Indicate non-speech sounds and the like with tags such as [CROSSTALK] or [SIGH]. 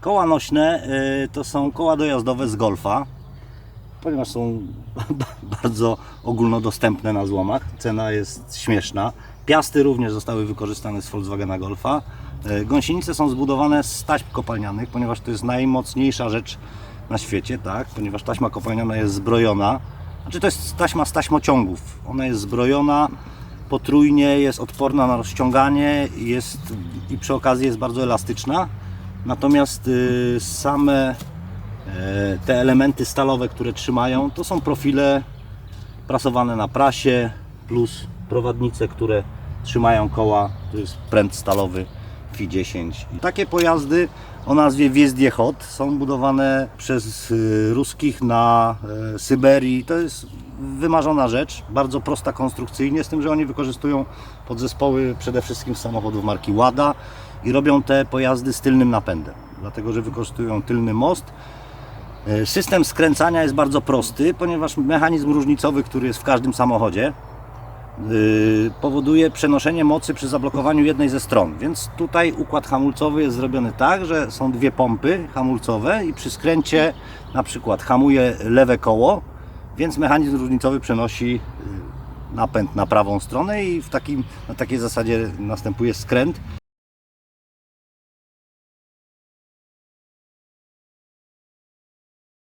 Koła nośne y, to są koła dojazdowe z golfa, ponieważ są [LAUGHS] bardzo ogólnodostępne na złomach. Cena jest śmieszna. Piasty również zostały wykorzystane z Volkswagena Golfa. Y, Gąsienice są zbudowane z taśm kopalnianych, ponieważ to jest najmocniejsza rzecz na świecie, tak? ponieważ taśma kopalniana jest zbrojona. Znaczy to jest taśma z taśmociągów. Ona jest zbrojona potrójnie, jest odporna na rozciąganie jest, i przy okazji jest bardzo elastyczna. Natomiast y, same e, te elementy stalowe, które trzymają, to są profile prasowane na prasie plus prowadnice, które trzymają koła. To jest pręt stalowy FI-10. I Takie pojazdy o nazwie Wiezdjechot są budowane przez y, ruskich na e, Syberii. To jest wymarzona rzecz, bardzo prosta konstrukcyjnie, z tym, że oni wykorzystują podzespoły przede wszystkim z samochodów marki Łada i robią te pojazdy z tylnym napędem, dlatego że wykorzystują tylny most. E, System skręcania jest bardzo prosty, ponieważ mechanizm różnicowy, który jest w każdym samochodzie, yy, powoduje przenoszenie mocy przy zablokowaniu jednej ze stron. Więc tutaj układ hamulcowy jest zrobiony tak, że są dwie pompy hamulcowe i przy skręcie na przykład hamuje lewe koło, więc mechanizm różnicowy przenosi yy, napęd na prawą stronę i w takim, na takiej zasadzie następuje skręt.